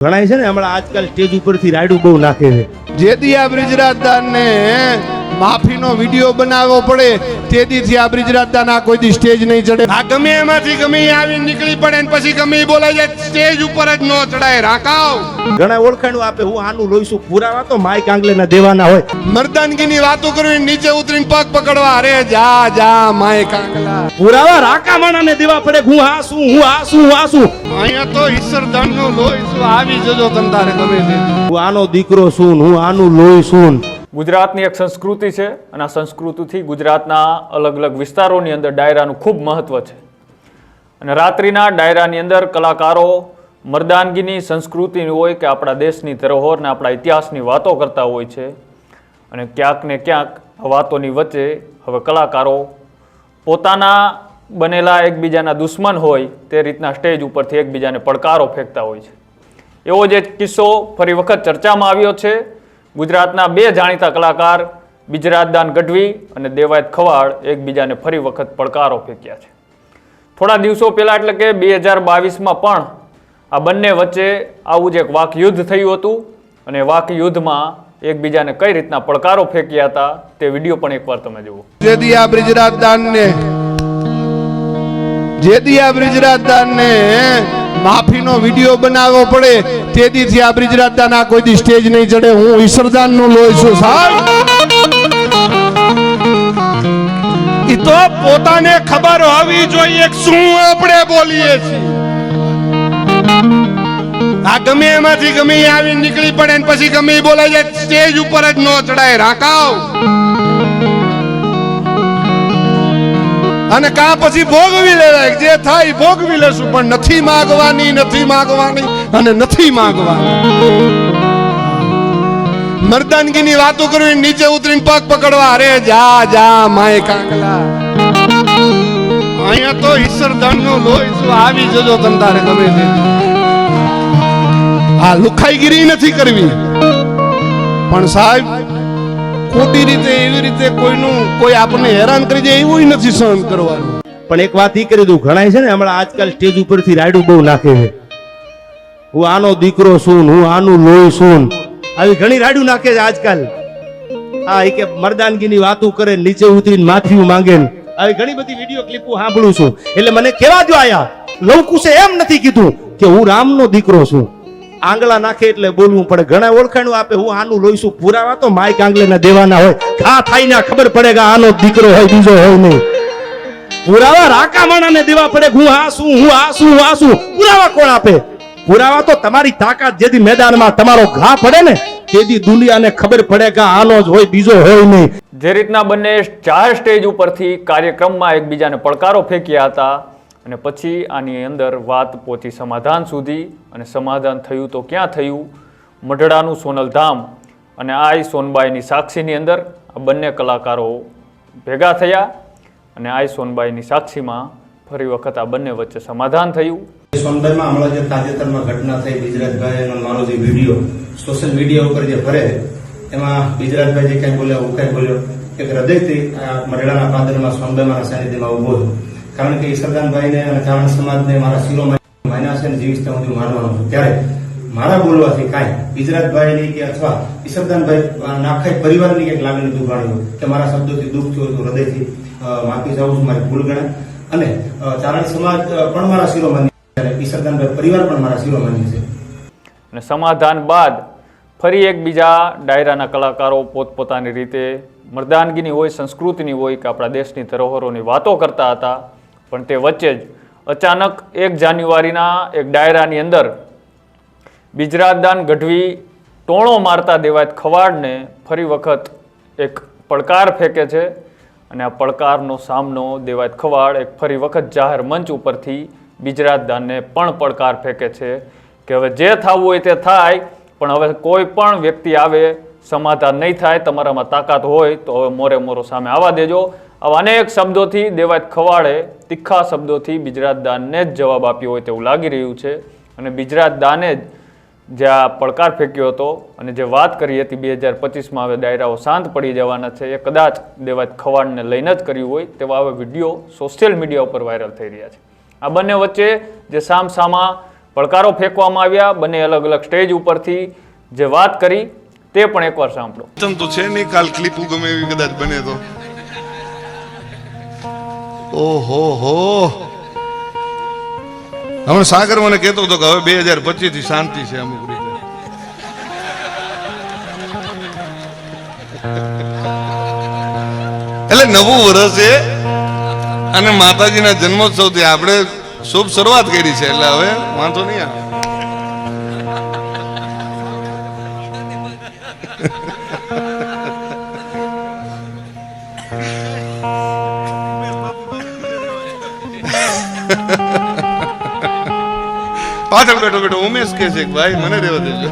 ઘણા છે ને હમણાં આજકાલ સ્ટેજ ઉપરથી રાયડું બહુ નાખે છે. જેથી આ બ્રિજરાજદારને માફીનો વીડિયો બનાવવો પડે. તેદીથી આ બ્રિજરાજદાર ના કોઈ દી સ્ટેજ નહીં ચડે. આ ગમે એમાંથી ગમે એ આવી નીકળી પડે ને પછી ગમે બોલાય જાય સ્ટેજ ઉપર જ ન ચડાય રાકાવ ઘણા ઓળખાણું આપે હું આનું લોહીશું પુરાવા તો માય કાંગલેના દેવાના હોય. મર્દાનગીની વાતો કરવી નીચે ઉતરીને પગ પકડવા અરે જા જા માય આંગલા પુરાવા રાકા માણાને દેવા પડે હું આ શું હું આ શું હું આ શું અહીંયા તો ઈશ્વરદાનનું લોહી શું આવી જજો તમ તારે ગમે તે. હું આનો દીકરો છું હું આનું લોહી છું ગુજરાતની એક સંસ્કૃતિ છે અને આ સંસ્કૃતિથી ગુજરાતના અલગ અલગ વિસ્તારોની અંદર ડાયરાનું ખૂબ મહત્ત્વ છે. અને રાત્રિના ડાયરાની અંદર કલાકારો મર્દાનગીની સંસ્કૃતિની હોય કે આપણા દેશની ધરોહરને આપણા ઇતિહાસની વાતો કરતા હોય છે અને ક્યાંક ને ક્યાંક વાતોની વચ્ચે હવે કલાકારો પોતાના બનેલા એકબીજાના દુશ્મન હોય તે રીતના સ્ટેજ ઉપરથી એકબીજાને પડકારો ફેંકતા હોય છે. એવો જ એક કિસ્સો ફરી વખત ચર્ચામાં આવ્યો છે. ગુજરાતના બે જાણીતા કલાકાર બિજરાજદાન ગઢવી અને દેવાયત ખવાડ, એકબીજાને ફરી વખત પડકારો ફેંક્યા છે. થોડા દિવસો પહેલાં એટલે કે બે હજાર બાવીસમાં પણ આ બંને વચ્ચે આવું જ એક વાકયુદ્ધ થયું હતું અને વાકયુદ્ધમાં એકબીજાને કઈ રીતના પડકારો ફેંક્યા હતા તે વીડિયો પણ એકવાર તમે જુઓ. જેદી આ બ્રિજરાજદારને જેદી આ બ્રિજરાજદારને માફીનો વીડિયો બનાવવો પડે. તેદીથી આ બ્રિજરાજદાર કોઈ સ્ટેજ નહીં ચડે. હું ઈશ્વરદાનનું લોહી છું, સાહેબ. ઈ તો પોતાને ખબર હોવી જોઈએ શું આપણે બોલીએ છીએ. આ ગમે એમાંથી ગમે આવી નીકળી પડે પછી ગમે એ બોલાય જાય, સ્ટેજ ઉપર જ ન ચડાય. રાકાવ અને કા પછી ભોગવી લેવાય જે થાય ભોગવી લેશું પણ નથી માગવાની નથી માગવાની અને નથી માગવાની. મર્દાનગીની વાતો કરવી, નીચે ઉતરીને પગ પકડવા, અરે જા જા, માય કાંગલા અહીંયા તો ઈશ્વરદાનનું લોહી છું આવી જજો તમ તારે ગમે તે. આ લુખાઈગીરી નથી કરવી. પણ સાહેબ ખોટી રીતે, એવી રીતે કોઈનું, કોઈ આપણને હેરાન કરી જાય એવું નથી સહન કરવાનું. પણ એક વાત એ કરી દઉં ઘણા છે ને હમણાં આજકાલ સ્ટેજ ઉપરથી રાયડું બહુ નાખે છે. હું આનો દીકરો છું હું આનું લોહી છું આવી ઘણી રાયડું નાખે છે આજકાલ. એ કે મરદાનગીની વાતો કરે, નીચે ઉતરીને માથિયું માંગે આવી ઘણી બધી વીડિયો ક્લિપો સાંભળું છું. એટલે મને કેવા જો આયા લવકુશે એમ નથી કીધું કે હું રામનો દીકરો છું. આંગળા નાખે એટલે બોલવું પડે. ઘણા ઓળખાણું આપે, હું આનું છું પુરાવા તો માઇક કાંગલેના દેવાના હોય. ઘા થાય ના ખબર પડે કે આનો દીકરો હોય, બીજો હોય નહીં. પુરાવા રાકા માણાને દેવા પડે હું આ શું હું આ શું આ શું પુરાવા કોણ આપે? પુરાવા તો તમારી તાકાત જેથી મેદાનમાં તમારો ઘા પડે ને, તેથી દુનિયાને ખબર પડે કે આનો જ હોય, બીજો હોય નહીં. જે રીતના બંને ચાર સ્ટેજ ઉપરથી કાર્યક્રમમાં એકબીજાને પડકારો ફેંક્યા હતા અને પછી આની અંદર વાત પહોંચી સમાધાન સુધી અને સમાધાન થયું તો ક્યાં થયું? મઢડાનું સોનલધામ અને આઈ સોનબાઈની સાક્ષીની અંદર આ બંને કલાકારો ભેગા થયા અને આઈ સોનબાઈની સાક્ષીમાં ફરી વખત આ બંને વચ્ચે સમાધાન થયું. સોનબાઈમાં હમણાં જે તાજેતરમાં ઘટના થઈ ગુજરાતભાઈ એનો મારો જે વીડિયો સોશિયલ મીડિયા ઉપર જે ફરે, એમાં ગુજરાતભાઈ જે કઈ બોલ્યા, હું કઈ બોલ્યો, એક હૃદયથી મઢડાના પાદરમાં સોનભાઈ મારા સાનિધ્યમાં ઊભો છું કારણ કે ઈશ્વરદાનભાઈને અને ચાવણ સમાજને મારા શિરોમાં માન્યા છે અને સુધી માનવાનો છું. ત્યારે મારા બોલવાથી કાંઈ ગુજરાતભાઈની કે અથવા ઈશ્વરદાનભાઈ આખા પરિવારની કંઈક લાગણી દુભાણી હોય કે મારા શબ્દોથી દુઃખ થયું તો હૃદયથી માફી જાઉં છું, મારી ભૂલ ગણાય. અને ચારણ સમાજ પણ મારા શિરોમાન્ય છે ઈશ્વરદાનભાઈ પરિવાર પણ મારા શિરોમાન્ય છે. અને સમાધાન બાદ ફરી એકબીજા ડાયરાના કલાકારો પોતપોતાની રીતે મર્દાનગીની હોય, સંસ્કૃતિની હોય કે આપણા દેશની ધરોહરોની વાતો કરતા હતા પણ તે વચ્ચે જ અચાનક એક જાન્યુઆરીના એક ડાયરાની અંદર બિજરાજદાન ગઢવી ટોણો મારતા દેવાયત ખવાડને ફરી વખત એક પડકાર ફેંકે છે અને આ પડકારનો સામનો દેવાયત ખવાડ એક ફરી વખત જાહેર મંચ ઉપરથી બિજરાજદાનને પણ પડકાર ફેંકે છે કે હવે જે થવું હોય તે થાય, પણ હવે કોઈ પણ વ્યક્તિ આવે, સમાધાન નહીં થાય, તમારામાં તાકાત હોય, તો હવે મોરે મોરો સામે આવવા દેજો. આવા અનેક શબ્દોથી દેવાત ખવાડે, તીખા શબ્દોથી બિજરાજદાનને જ જવાબ આપ્યો હોય તેવું લાગી રહ્યું છે. અને બિજરાજદાને જ જે આ પડકાર ફેંક્યો હતો અને જે વાત કરી હતી બે હજાર પચીસમાં હવે ડાયરાઓ શાંત પડી જવાના છે, એ કદાચ દેવાજ ખવાડને લઈને જ કર્યું હોય તેવા હવે વીડિયો સોશિયલ મીડિયા ઉપર વાયરલ થઈ રહ્યા છે. આ બંને વચ્ચે જે સામસામા પડકારો ફેંકવામાં આવ્યા, બંને અલગ અલગ સ્ટેજ ઉપરથી જે વાત કરી, તે પણ એકવાર સાંભળો. તો છે નહીં કાલ ક્લિપ ગમે એવી કદાચ બને તો. ઓહો. હો હમણાં સાગર મને કહેતો હતો કે હવે બે હજાર પચીસથી શાંતિ છે અમુક રીતે. એટલે નવું વર્ષ છે અને માતાજીના જન્મોત્સવથી આપણે શુભ શરૂઆત કરી છે. એટલે હવે વાંધો નહીં આવે. બેઠો બેઠો ઉમેશ કે છે ભાઈ, મને રહેવા દેજો.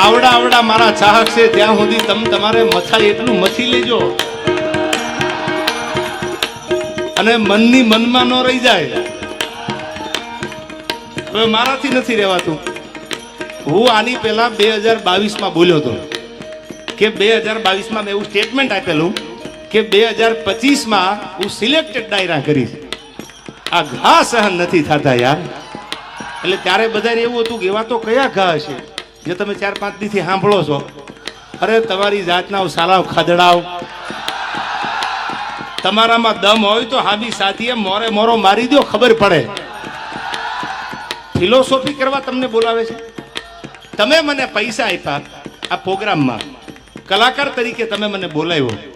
આવડા આવડા મારા ચાહક છે, ત્યાં સુધી તમે તમારે મથાય એટલું મથી લેજો. અને મનની મનમાં ન રહી જાય. હવે મારાથી નથી રહેવાતું. હું આની પહેલા બે હજાર બાવીસમાં બોલ્યો હતો. કે બે હજાર બાવીસમાં મેં એવું સ્ટેટમેન્ટ આપેલું કે બે હજાર પચીસમાં હું સિલેક્ટેડ ડાયરા કરીશ. આ ઘા સહન નથી થતા યાર. એટલે ત્યારે બધાને એવું હતું કે એવા તો કયા ઘા હશે? જે તમે ચાર પાંચ દીથી સાંભળો છો. અરે, તમારી જાતના સાલાવ ખાદડાવ તમારામાં દમ હોય તો હાબી સાથીએ મોરે મોરો મારી દો ખબર પડે. ફિલોસોફી કરવા તમને બોલાવે છે? તમે મને પૈસા આપ્યા આ પ્રોગ્રામમાં. કલાકાર તરીકે તમે મને બોલાવ્યો.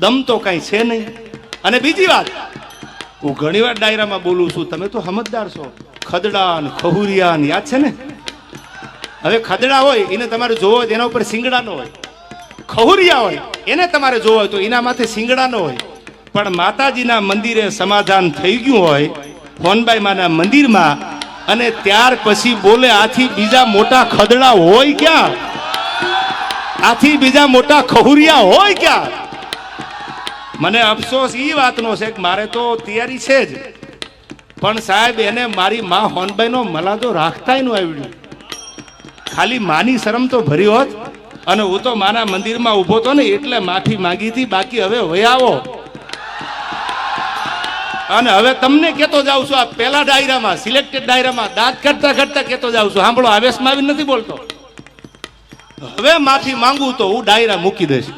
દમ તો કાંઈ છે નહીં. અને બીજી વાત, હું ઘણીવાર ડાયરામાં બોલું છું, તમે તો સમજદાર છો. ખદડા ને ખહુરિયા ને યાદ છે ને? હવે ખદડા હોય, એને તમારે જોવો હોય એના ઉપર સિંગડા નો હોય. ખહુરિયા હોય, એને તમારે જોવો હોય તો એના માથે સિંગડા નો હોય. પણ માતાજીના મંદિરે સમાધાન થઈ ગયું હોય હોનબાઈ માના મંદિરમાં, અને ત્યાર પછી બોલે, આથી બીજા મોટા ખદડા હોય ક્યાં? આથી બીજા મોટા ખહુરિયા હોય ક્યાં? મને અફસોસ એ વાતનો છે કે મારે તો તૈયારી છે જ. પણ સાહેબ, એને મારી માં હોનબાઈનો મલાદો રાખતા ન આવડ્યું ખાલી માની શરમ તો ભરી હોત. અને હું તો માના મંદિરમાં ઊભો તો ને એટલે માફી માંગી હતી બાકી હવે વયાવો અને હવે તમને કેતો જાઉં છું, આ પેલા ડાયરામાં, સિલેક્ટેડ ડાયરામાં, દાંત કરતા કરતા કેતો જાઉં છું. સાંભળો આવેશમાં આવીને નથી બોલતો. હવે માફી માંગુ તો હું ડાયરા મૂકી દઈશ.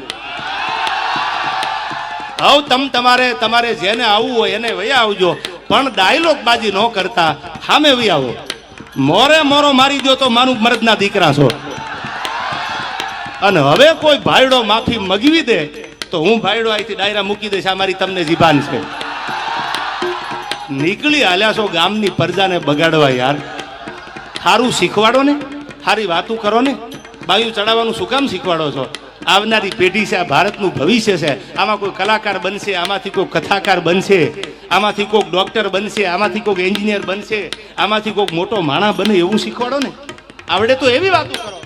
હવે તમ તમારે તમારે જેને આવવું હોય એને વયા આવજો. પણ ડાયલોગ બાજી ન કરતા સામે વહી આવો. મોરે મોરો મારી દો તો મારું મરદના દીકરા છો. અને હવે કોઈ ભાઈડો માફી મગવી દે, તો હું ભાઈડો અહીંથી ડાયરા મૂકી દઈશ, આ મારી તમને જીભાન છે. નીકળી હાલ્યા છો ગામની પ્રજાને બગાડવા યાર. સારું શીખવાડો ને સારી વાતું કરો ને. બાયું ચડાવવાનું શું કામ શીખવાડો છો? આવનારી પેઢી છે, આ ભારતનું ભવિષ્ય છે. આમાં કોઈ કલાકાર બનશે, આમાંથી કોઈ કથાકાર બનશે, આમાંથી કોઈક ડોક્ટર બનશે, આમાંથી કોઈક એન્જિનિયર બનશે, આમાંથી કોઈક મોટો માણા બને એવું શીખવાડો ને? આવડે તો એવી વાતો કરો.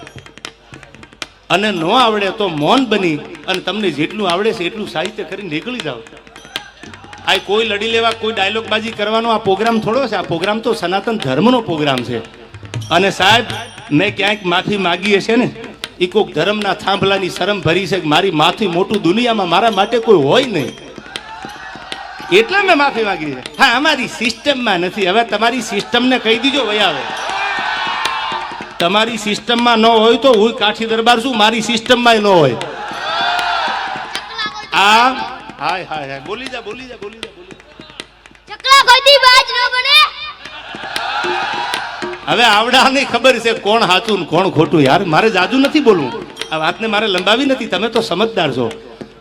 અને ન આવડે તો મૌન બની અને તમને જેટલું આવડે છે એટલું સાહિત્ય કરીને નીકળી જાઓ. આ કોઈ લડી લેવા, કોઈ ડાયલોગબાજી કરવાનો આ પ્રોગ્રામ થોડો છે. આ પ્રોગ્રામ તો સનાતન ધર્મનો પ્રોગ્રામ છે. અને સાહેબ, મેં ક્યાંક માફી માગી હશે ને? એ કોઈક ધર્મના થાંભલાની શરમ ભરી છે કે મારી માથી મોટું દુનિયામાં મારા માટે કોઈ હોય નહીં. એટલે મેં માફી માંગી છે. હા અમારી સિસ્ટમમાં નથી. હવે તમારી સિસ્ટમને કહી દીજો ભાઈ આવે. તમારી સિસ્ટમમાં ન હોય તો હું કાઠી દરબાર છું મારી સિસ્ટમમાં ન હોય. આ હાય હાય હાય. બોલી જા બોલી જા બોલી જા બોલી જા. ચકલા કોઈથી બાજ ન બને હવે આવડાની ખબર છે કોણ સાચું કોણ ખોટું. યાર, મારે જાજુ નથી બોલવું. આ વાતને મારે લંબાવી નથી. તમે તો સમજદાર છો.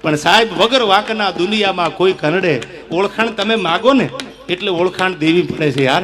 પણ સાહેબ, વગર વાંકના દુનિયામાં કોઈ કનડે ઓળખાણ તમે માગો ને, એટલે ઓળખાણ દેવી પડે છે યાર.